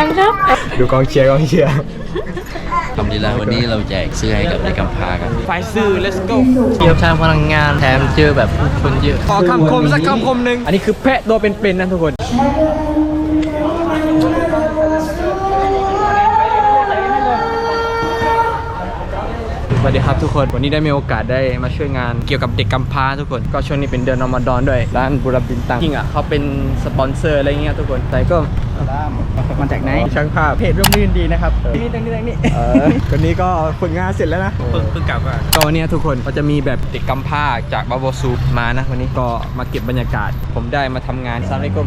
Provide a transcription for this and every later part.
ดังครับดูกองเชียร์กองเชียร์ทำดีแล้ววันนี้เราแจกเสื้อให้กับเด็กกำพร้ากันไฟซื้อ let's go เกี่ยวชาพลังงานแถมเจอแบบผู้คนเยอะ ขอคำคมสักคำคมหนึ่งอันนี้คือแพะตัวเป็นๆนะทุกคน วัสดีครับทุกคนวันนี้ได้มีโอกาสได้มาช่วยงานเกี่ยวกับเด็กกำพร้าทุกคนก็ช่วงนี้เป็นเดือนรอมฎอนด้วยร้านบุรบินตังจริงอะเขาเป็นสปอนเซอร์อะไรเงี้ยทุกคนแต่ก็มาจากไหนช่างภาพเพจร่มรื่นดีนะครับนี่ตรงนี้ตรงนี้เออคนนี้ก็ฝึกงานเสร็จแล้วนะเพิ่งเพิ่งกลับมาก็วันนี้ทุกคนก็จะมีแบบเด็กกำพร้าจากบาโบซูมานะวันนี้ก็มาเก็บบรรยากาศ ผมได้มาทำงานซ้ำนี่ก็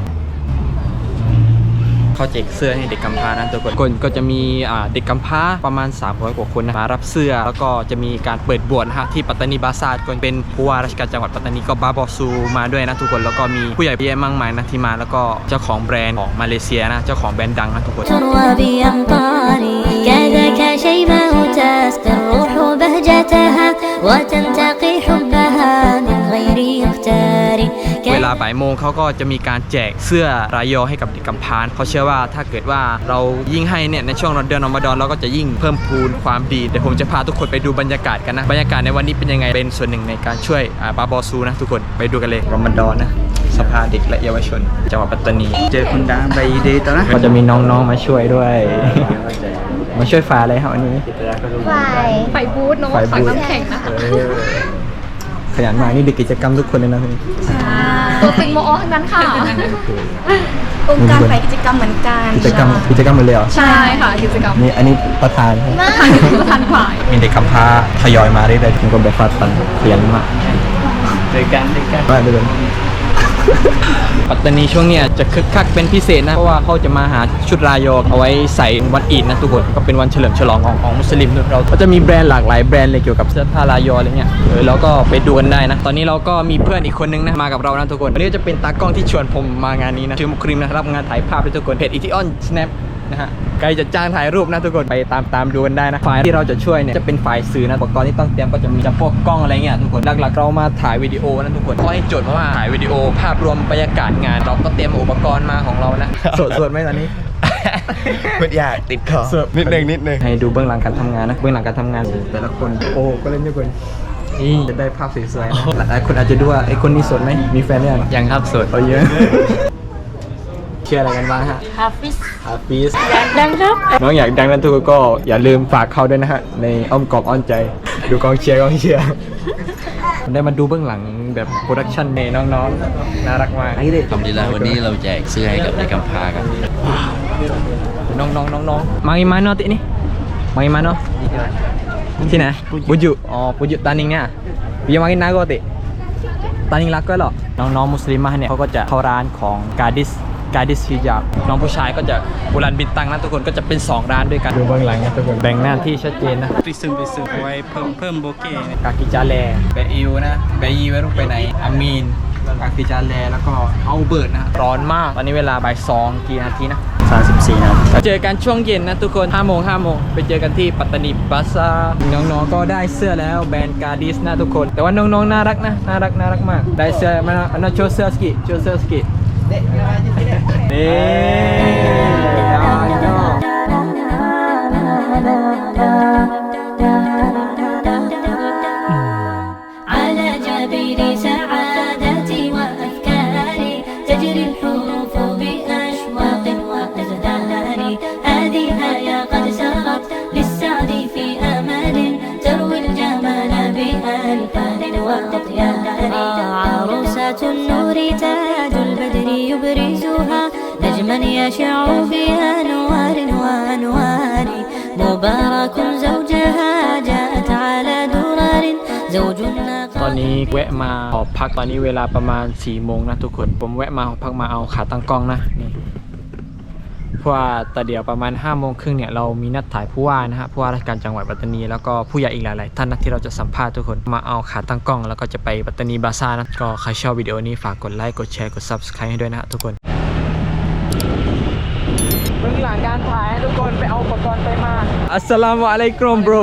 เขาแจกเสื้อให้เด็กกำพร้านะทุกคนคนก็จะมีอ่าเด็กกำพร้าประมาณ300กว่าคนนะมารับเสื้อ แล้วก็จะมีการเปิดบวชนะฮะที่ปัตตานีบาซาร์คนเป็นผู้ว่าราชการจังหวัดปัตตานีก็บาบอซูมาด้วยนะทุกคนแล้วก็มีผู้ใหญ่เยอะมากมายนะที่มาแล้วก็เจ้าของแบรนด์ของมาเลเซียนะเจ้าของแบรนด์ดังนะทุกคน تروى بأمطاري كذاك شيماء تسقي الروح بهجتها وتنتقي حبها من غير اختار เว ลาบ่ายโมงเขาก็จะมีการแจกเสื้อรายยอให้กับเด็กกำพร้าเขาเชื่อว่าถ้าเกิดว่าเรายิ่งให้เนี่ยในช่วงเดือนรอมฎอนเราก็จะยิ่งเพิ่มพูนความดีเดี๋ยวผมจะพาทุกคนไปดูบรรยากาศกันนะบรรยากาศในวันนี้เป็นยังไงเป็นส่วนหนึ่งในการช่วยอ่าบาบอซูนะทุกคนไปดูกันเลยรอมฎอนนะสภาเด็กและเยาวชนจังหวัดปัตตานี เจอคุณดังใบเดย์ตอนนะก็จะมีน้องๆมาช่วยด้วย มาช่วยฝ่ายอะไรครับวันนี้ไฟบูธน้องฝ่ายฝังบูธน้ำแข็งนะคะเออ ขยันมากนี่เด็กกิจกรรมทุกคนเลยนะพี่ตัวตึงโมอทั้งนั้นค่ะ องค์การฝ่ายกิจกรรมเหมือนกันกิจกรรมกิจกรรมหมดเลยเหรอใช่ค่ะกิจกรรมนี่อันนี้ประธานประธานประธานฝ่าย มีเด็กกำพร้าทยอยมาเรื่อยๆผมก็แบบฟาดฟันเขียนมากเจอกันเจอกันว่าเดิน ปัตตานีช่วงเนี้ยจะคึกคักเป็นพิเศษนะ เพราะว่าเขาจะมาหาชุดรายอเอาไว้ใส่วันอีดนะทุกคนก็เป็นวันเฉลิมฉลองของของมุสลิมด้วยเราก็จะมีแบรนด์หลากหลายแบรนด์เลยเกี่ยวกับเสื้อผ้ารายออะไรเงี้ยเออเราก็ไปดูกันได้นะ ตอนนี้เราก็มีเพื่อนอีกคนนึงนะมากับเรานะทุกคนวันนี้จะเป็นตากล้องที่ชวนผมมางานนี้นะชื่อมุคริมนะรับงานถ่ายภาพด้วยทุกคนเพจอีทิออนสแนปนะฮะ ใครจะจ้างถ่ายรูปนะทุกคนไปตามตามดูกันได้นะฝ่ายที่เราจะช่วยเนี่ยจะเป็นฝ่ายสื่อนะอุปกรณ์ที่ต้องเตรียมก็จะมีจะพวกกล้องอะไรเงี้ยทุกคนหลักๆเรามาถ่ายวิดีโอนะทุกคนเพราะให้โจทย์มาว่าถ่ายวิดีโอภาพรวมบรรยากาศงานเราก็เตรียมอุปกรณ์มาของเรานะสดสดไหมตอนนี้ไม่อยากติดคอสดนิดนึงนิดนึงให้ดูเบื้องหลังการทำงานนะเบื้องหลังการทำงานแต่ละคนโอ้ก็เล่นทุกคนนี่จะได้ภาพสวยๆนะหลายคนอาจจะดูว่าไอ้คนนี้สดไหมมีแฟนหรือยังยังครับสดเอาเยอะเชื่ออะไรกันบ้างฮะฮาฟิสฮาฟิสดังครับน้องอยากดังนั้นทุกคนก็อย่าลืมฝากเขาด้วยนะฮะในอ้อมกอบอ้อนใจ ดูกองเชียร์กองเชียร์ผมได้มาดูเบื้องหลังแบบโปรดักชันในน้องๆน่ารักมากทำดีแล้ววันนี้เราแจกเสื้อให้กับเด็กกำพร้ากันน้องๆน้องๆมาอีมาโนตินี่มาอีมาโนที่ไหนปุจุอ๋อปุจุตานิงเนี่ยยังมากินนาโกติตานิงรักก็หรอน้องๆมุสลิมะเนี่ยเขาก็จะเข้าร้านของกาดิส กาดิสฮิญาบน้องผู้ชายก็จะบุรันบินตังนะทุกคนก็จะเป็น 2 ร้านด้วยกันดูเบื้องหลังนะทุกคนแบ่งหน้าที่ชัดเจนนะไปซึมไปซึมเอาไว้เพิ่มเพิ่มโบเก้กากิจาแลแบอิวนะแบอีไว้ต้องไปไหนอามีนกากิจาแลแล้วก็เอาเบิร์ดนะร้อนมากตอนนี้เวลาบ่ายสองกี่นาทีนะ34นาทีเจอกันช่วงเย็นนะทุกคน5โมง5โมงไปเจอกันที่ปัตตานีบาซาร์น้องๆก็ได้เสื้อแล้วแบรนด์กาดิสนะทุกคน แต่ว่าน้องๆน่ารักนะน่ารักน่ารักมาก ได้เสื้อมาอันนั้นโชว์เสื้อสกิโชว์เสื้อสกิ นี่น้อง على جبين سعادتي وأفكاري تجري الحروف بأشواق وأزدان هذه آية قد سرت للسعد في أمل تروي الجمال بألفان وأطيان عروسة النور تاج البدر يبرزها نجما يشع بأنوار وأنوار مبارك زوجها جاءت على درر زوج ตอนนี้แวะมาหอพักตอนนี้เวลาประมาณ4ี่โมงนะทุกคน ผมแวะมาหอพักมาเอาขาตั้งกล้องนะนี่เพราะว่าแต่เดี๋ยวประมาณ5้าโมงครึ่งเนี่ยเรามีนัดถ่ายผู้ว่านะฮะผู้ว่าราชการจังหวัดปัตตานีแล้วก็ผู้ใหญ่อีกหลาย ๆ ท่านนะที่เราจะสัมภาษณ์ทุกคนมาเอาขาตั้งกล้อง แล้วก็จะไปปัตตานีบาซ่านะก็ใครชอบวิดีโอนี้ฝากกดไลค์กดแชร์กด subscribe ให้ด้วยนะฮะทุกคน ถ่ายให้ทุกคนไปเอาอุปกรณ์ไปมา อัสสลามุอะลัยกุมบร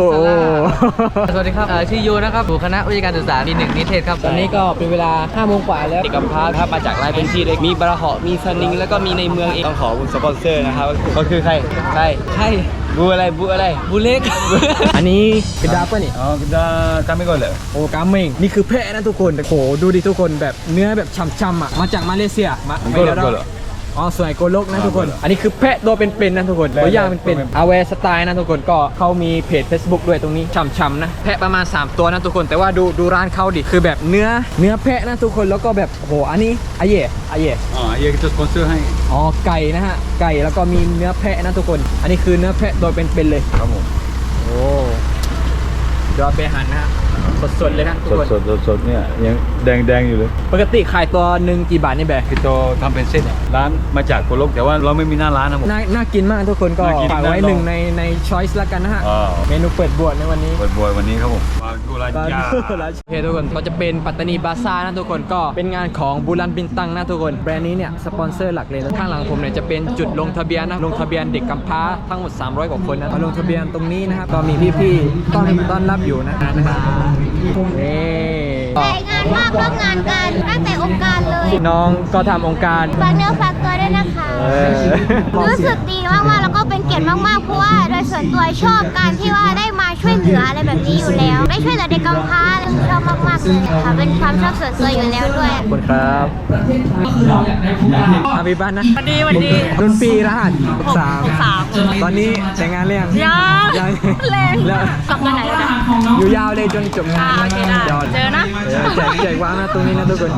สวัสดีครับเอ่อชื่อยูนะครับอยู่คณะวิทยาการศึกษาปีหนึ่งนิเทศครับตอนนี้ก็เป็นเวลา5โมงกว่าแล้ว เด็กกำพร้าครับมาจากหลายพื้นที่เลยมีบาราเหาะมีสนิงแล้วก็มีในเมืองเองต้องขอบคุณสปอนเซอร์นะครับก็คือใครใครใช่บูอะไรบูอะไรบูเล็ก อันนี้เป็นดาปะนี่ อ๋อ kita kami golek โอ้กาเมงนี่คือแพะนะทุกคนโอ้โหดูดิทุกคนแบบเนื้อแบบช่ำๆอะมาจากมาเลเซียมาโกโลไม่ได้โกโล อ๋อสวยโกโลกนะทุกคนโกโลอันนี้คือแพะตัวเป็นๆนะทุกคนแพะตัวอย่างเป็นตัวเป็นๆอาเวสไตล์นะทุกคนก็เขามีเพจ Facebook ด้วยตรงนี้ช่ำๆนะแพะประมาณ 3 ตัวนะทุกคนแต่ว่าดูดูร้านเขาดิคือแบบเนื้อเนื้อแพะนะทุกคนแล้วก็แบบโอ้โหอันนี้อาเย่อาเย่อ๋อ ya kita sponsor ให้อ๋อไก่นะฮะไก่แล้วก็มีเนื้อแพะนะทุกคน อันนี้คือเนื้อแพะตัวเป็นๆเลยครับผมโอ้เดี๋ยวเอาไปหั่นนะฮะ สดๆเลยนะทุกคนสดๆสดๆเนี่ยยังแดงๆอยู่เลยปกติขายตัวหนึ่งกี่บาทนี่แบะพี่โตทำเป็นเส้นอะร้านมาจากโกโลกแต่ว่าเราไม่มีหน้าร้านนะผม น่าน่ากินมากทุกคนก็น่ากินฝากไว้น่าลอง หนึ่งในในช้อยส์ละกันนะฮะอ่าเมนูเปิดบวชในวันนี้เปิดบวยวันนี้ครับผมมา กุลาบาจาโอเคทุกคนก็จะเป็นปัตตานีบาซ่านะทุกคนก็เป็นงานของบูรันบินตังนะทุกคนแบรนด์นี้เนี่ยสปอนเซอร์หลักเลยนะข้างหลังผมเนี่ยจะเป็นจุดลงทะเบียนนะลงทะเบียนเด็กกำพร้าทั้งหมด 300 กว่าคนนะมาลงทะเบียนตรงนี้นะครับก็มีพี่ๆต้อนต้อนรับอยู่นะนะครับนี่ รายงานมากร่วมงานกันตั้งแต่องค์การเลยน้องก็ทำองค์การฝากเนื้อฝากตัวด้วยนะคะ เออ รู้สึกดีมากๆ แล้วก็เป็นเกียรติมากๆ เพราะว่าโดยส่วนตัวชอบการที่ว่าได้มาช่วยเหลืออะไรแบบนี้อยู่แล้ว ได้ช่วยเหลือเด็กกำพร้า ชอบมากๆเลยค่ะเป็นความชอบส่วนตัวอยู่แล้วด้วย ขอบคุณครับอาบีบ้านนะวันดีวันดีรุ่นปีรหัสสามตอนนี้แต่งงานเรียงยังยังแรงแล้วกลับมาไหนแล้วนะอยู่ยาวเลยจนจบงานอ่าโอเคได้ยอดเจอนะเแจกแจกวางนะตรงนี้นะทุกคน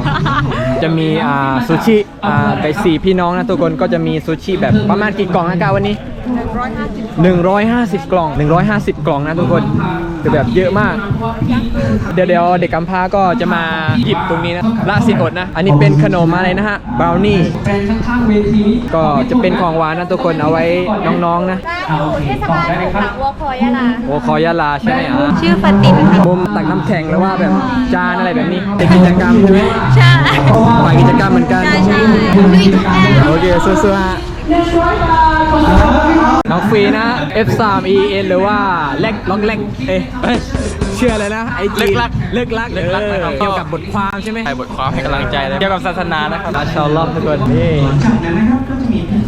จะมีอ่าซูชิอ่าไปสี่พี่น้องนะทุกคนก็จะมีซูชิแบบประมาณกี่กล่องนะกาวันนี้150 กล่อง 150 กล่องนะทุกคนคือแบบเยอะมาก เดี๋ยวเดี๋ยวเด็กกำพร้าก็จะมาหยิบตรงนี้นะละสิอดนะ อันนี้เป็นขนมอะไรนะฮะบราวนี่ก็จะเป็นของหวานนะทุกคนเอาไว้น้องๆนะเทศบาลของวัวคอยะลาโอ้คอยาลาใช่ไหมอะชื่อฟาตินค่ะมุมตักน้ำแข็งหรือว่าแบบจานอะไรแบบนี้เป็นกิจกรรมใช่ไหมใช่ฝ่ายกิจกรรมเหมือนกันใช่ใช่ลุยทุกอย่างโอเคสู้ๆฮะน้องฟรีนะ F3 EN หรือว่าเล็กล็อกเล็กเอ๊ะ เอ้ยเชื่อเลยนะไอจีเลิกลักเลิกลักเลิกลักนะครับ เกี่ยวกับบทความใช่ไหมให้บทความให้กำลังใจเลยเกี่ยวกับศาสนานะครับมาชาอัลลอฮ์ทุกคนนี่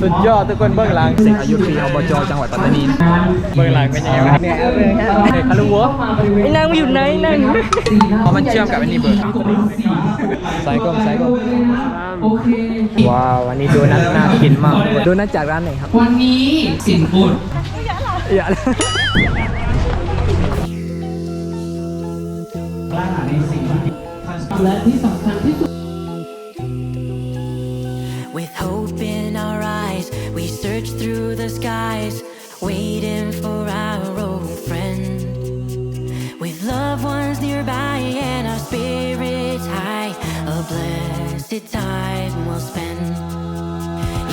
สุดยอดทุกคนเบื้องหลังสิงห์อายุทรีอบจจังหวัดปัตตานีนะเบื้องหลังเป็นยังไงวะเนี่ยเอาเลยครับเฮ้ยคารุวัวไอ้นางอยู่ไหนนางอ๋อมันเชื่อมกับอันนี้เบอร์สายกลมสายกลมว้าวอันนี้โดนัทน่ากินมากโดนัทจากร้านไหนครับ วันนี้สินบุตรอย่า และที่สำคัญที่สุด With hope in our eyes, we search through the skies, waiting for our old friend. With loved ones nearby and our spirits high, a blessed time we'll spend.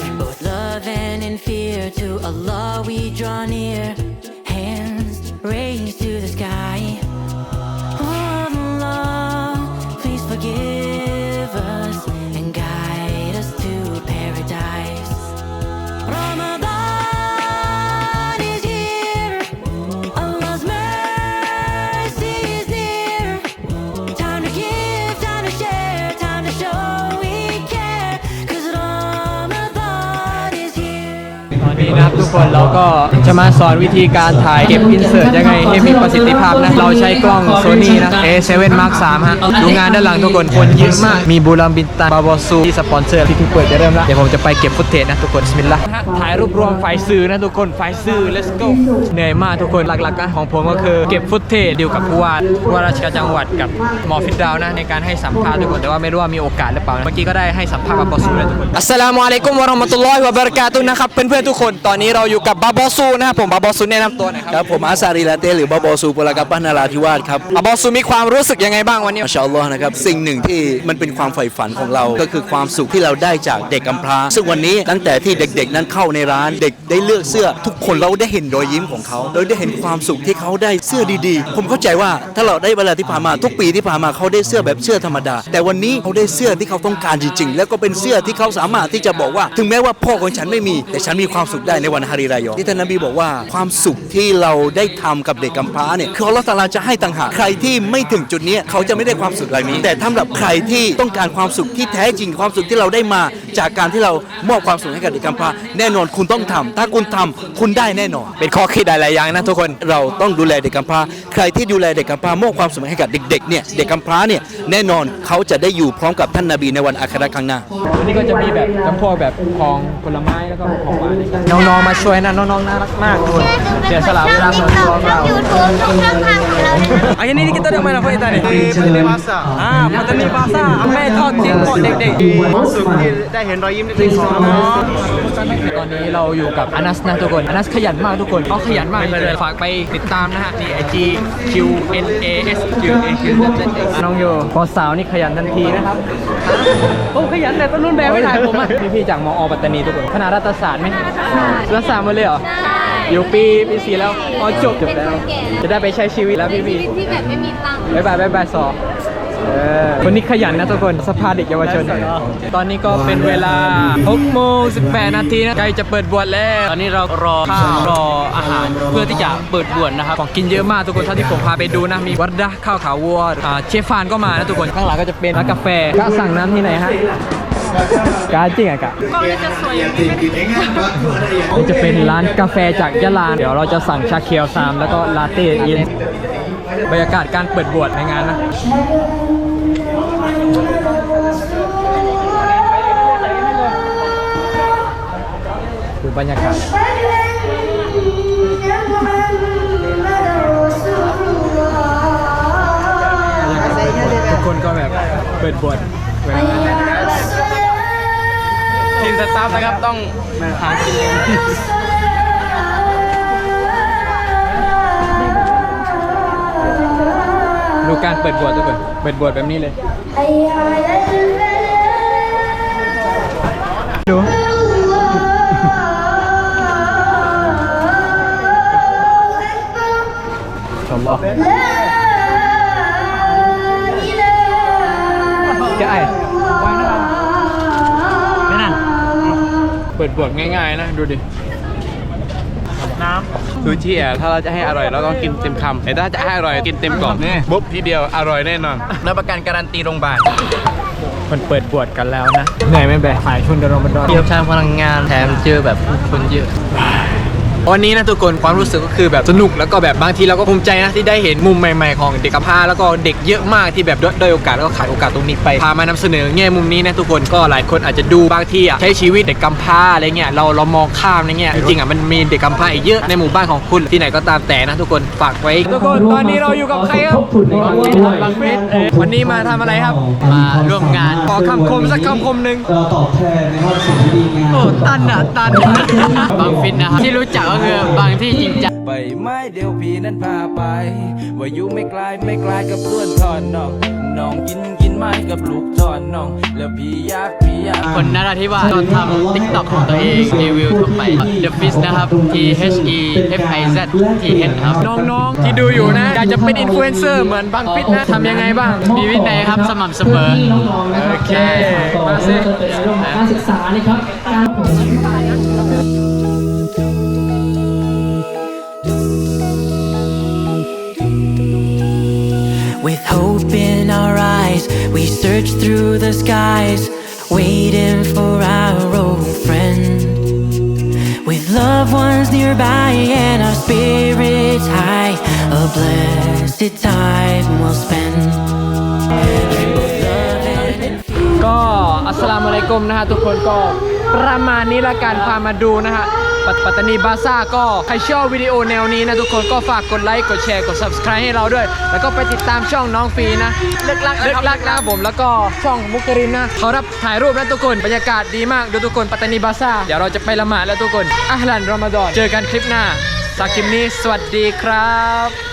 In both love and in fear, to Allah we draw near, hands raised to the sky. Forgive นี้นะครับทุกคนเราก็จะมาสอนวิธีการถ่ายเก็บอินเสิร์ตยังไงให้มีประสิทธิภาพนะ เราใช้กล้องโซนี่นะ A7 Mark 3ฮะ ดูงานด้านหลังทุกคน คนเยอะมาก มีบูรัมบินตันบาบอซูที่สปอนเซอร์ที่เพิ่งเปิดจะเริ่มแล้ว เดี๋ยวผมจะไปเก็บฟุตเทจนะทุกคนสมิลลาห์ถ่ายรูปรวมไฟล์สื่อนะทุกคน ไฟล์สื่อ let's go เหนื่อยมากทุกคนหลักๆนะของผมก็คือเก็บฟุตเทจดีลกับผู้ว่าผู้ว่าราชการจังหวัดกับหมอฟิดดาวนะในการให้สัมภาษณ์ทุกคนแต่ว่าไม่รู้ว่ามีโอกาสหรือเปล่านะเมื่อกี้ก็ได้ให้สัมภาษณ์บาบอซูเลยทุกคนอัสสลามุอะลัยกุมวะเราะห์มะตุลลอฮิวะบะเราะกาตุฮ์นะครับเพื่อนๆทุกคนตอนนี้เราอยู่กับบาบอซูนะครับผมบาบอซูแนะนำตัวหน่อยครับครับผมอาซารีลาเต้หรือบาบอซูปลากาปะนาราธิวาสครับบาบอซูมีความรู้สึกยังไงบ้างวันนี้ มาชาอัลลอฮ์นะครับสิ่งหนึ่งที่มันเป็นความใฝ่ฝันของเราก็คือความสุขที่เราได้จากเด็กกำพร้า ซึ่งวันนี้ตั้งแต่ที่เด็กๆ นั้นเข้าในร้านเด็กได้เลือกเสื้อ ทุกคนเราได้เห็นรอยยิ้มของเขาเราได้เห็นความสุขที่เขาได้เสื้อดีๆ ผมเข้าใจว่าถ้าเราได้เวลาที่ผ่านมาทุกปีที่ผ่านมาเขาได้เสื้อแบบเสื้อธรรมดา แต่วันนี้เขาได้เสื้อที่เขาต้องการจริงๆ แล้วก็เป็นเสื้อที่เขาสามารถที่จะบอกว่า ถึงแม้ว่าพ่อของฉันไม่มี แต่ฉันมีความสุขได้ในวันฮาริรายอที่ท่านนบีบอกว่าความสุขที่เราได้ทำกับเด็กกำพร้าเนี่ยคืออัลลอฮฺตะอาลาจะให้ต่างหากใครที่ไม่ถึงจุดเนี้ยเขาจะไม่ได้ความสุขเหล่านี้ แต่สำหรับใครที่ต้องการความสุขที่แท้จริงความสุขที่เราได้มาจากการที่เรามอบความสุขให้กับเด็กกำพร้าแน่นอนคุณต้องทำถ้าคุณทำคุณได้แน่นอน เป็นข้อคิดหลายๆอย่างนะทุกคนเราต้องดูแลเด็กกำพร้าใครที่ดูแลเด็กกำพร้ามอบความสุขให้กับเด็กๆเนี่ยเด็กกำพร้าเนี่ยแน่นอนเขาจะได้อยู่พร้อมกับท่านนบีในวันอาคราครั้งหน้าวันนี้ก็จะมีแบบจำพวกแบบของผลไม้แล้วก็ของหวานนี่กันน้องๆมาช่วยนะน้องๆน่ารักมากทุกคนแค่ดูเป็นเสียเหสมือนละเวช่ลาองส่ติ๊วกนต็ตัอกวช่องยูทูบทุกช่องทางของเราเลยนะ Ah, ini ni kita nak main apa kita ni? Petani basah. Ah, petani basah. แม่ทอดทิ้งหมดเด็กๆความสุขที่ได้เห็นรอยยิ้มเด็กๆของน้องตอนนี้เราอยู่กับอนัสนะทุกคนอนัสขยันมากทุกคนเขาขยันมากเลยฝากไปติดตามนะฮะที่ IG Q N A S Q A Q น้องโยพอสาวนี่ขยันทันทีนะครับโอ้ขยันแต่ต้นรุ่นแบบไม่ถ่ายผมอะพี่ๆจากมอปัตตานีทุกคนคณะรัฐศาสตร์ไหมรัฐศาสตร์หมาเลยเหรออยู่ปีปีสี่แล้วพอจบจบแล้ว จะได้ไปใช้ชีวิตแล้วพี่พี่ที่แบบไม่มีตังค์บายบายบายบายสอเออคนนี้ขยันนะทุกคนสภาเด็กเยาวชน ตอนนี้ก็เป็นเวลา6โมง18 นาทีนะใกล้จะเปิดบวชแล้ว ตอนนี้เรารอข้าวรออาหารเพื่อที่จะเปิดบวชนะครับ ของกินเยอะมากทุกคนเท่าที่ผมพาไปดูนะ มีวัดดะข้าวขาวัวอ่าเชฟฟานก็มานะทุกคน ข้างหลังก็จะเป็นร้านกาแฟก็สั่งน้ำที่ไหนฮะกา จริงอะกะก็จะสวยอย่างนี้นี่จะเป็นร้านกาแฟจากยะลา เดี๋ยวเราจะสั่งชาเคียวซามแล้วก็ลาเต้เย็น บรรยากาศการเปิดบวชในงานนะดูบรรยากาศทุกคนก็แบบเปิดบวชเวลา ทีมสตาฟนะครับต้องหากินเองดูการเปิดบวชทุกคนเปิดบวชแบบนี้เลยดูชมบ่ เปิดง่ายๆนะดูดิ น้ำซูชิอะถ้าเราจะให้อร่อยเราต้องกินเต็มคำแต่ถ้าจะให้อร่อยกินเต็มกล่องนี่บุ๊บทีเดียวอร่อยแน่นอนรับประกันการันตีโรงพยาบาลมันเปิดบวชกันแล้วนะเหนื่อยไหมแบกขายชุนเดรอมดอนเทียบช่างพลังงานแถมเจอแบบคนเยอะ วันนี้นะทุกคนความรู้สึกก็คือแบบสนุกแล้วก็แบบบางทีเราก็ภูมิใจนะที่ได้เห็นมุมใหม่ ๆ ของเด็กกำพร้าแล้วก็เด็กเยอะมากที่แบบด้อยด้อยโอกาสแล้วก็ขาดโอกาสตรงนี้ไปพามานำเสนอแง่มุมนี้นะทุกคนก็หลายคนอาจจะดูบางทีอะใช้ชีวิตเด็กกำพร้าอะไรเงี้ยเราเรามองข้ามอะไรเงี้ยจริงๆอะมันมีเด็กกำพร้าอีกเยอะในหมู่บ้านของคุณที่ไหนก็ตามแต่นะทุกคนฝากไว้ทุกคนตอนนี้เราอยู่กับใครครับบางเพชรวันนี้มาทำอะไรครับ มาร่วมงานขอคำคมสักคำคมหนึ่งเราตอบแทนนะครับสิ่งที่ดีงามโอ้ตันอะตันบางฟินนะครับที่รู้จักก็คือบางที่จริงจังไปไม่เดี๋ยวพี่นั้นพาไป ว่าอยู่ไม่ไกลไม่ไกลกับเพื่อนทอนน้องน้องกินกินไม้กับลูกทอนน้อง แล้วพี่อยากพี่อยากคนนราธิวาสตอนทำ TikTok ของตัวเองรีวิวทั่วไป The Fish นะครับ T H E F I Z T H ครับ น้องๆ ที่ดูอยู่นะ อยากจะเป็นอินฟลูเอนเซอร์เหมือนบางฟิตนะทำยังไงบ้าง มีวินัยครับสม่ำเสมอน้องๆนะครับโอเคของมาสิเราจะเปิดเรื่องของการศึกษานะครับการ With hope in our eyes, we search through the skies, waiting for our old friend. With loved ones nearby and our spirits high, a blessed time we'll spend. ก็อัสสลามุอะลัยกุมนะฮะทุกคนก็ประมาณนี้ละกันพามาดูนะฮะ ปัตปัตตานีบาซ่าก็ใครชอบวิดีโอแนวนี้นะทุกคนก็ฝากกดไลค์กดแชร์กด subscribe ให้เราด้วย แล้วก็ไปติดตามช่องน้องฟีนะเลิกลักเลิกลักนะครับผมแล้วก็ช่องมุกกรินนะเขารับถ่ายรูปนะทุกคนบรรยากาศดีมากดูทุกคนปัตตานีบาซ่าเดี๋ยวเราจะไปละหมาดแล้วทุกคนอัลลันรอมฎอนเจอกันคลิปหน้าสากคลิปนี้สวัสดีครับ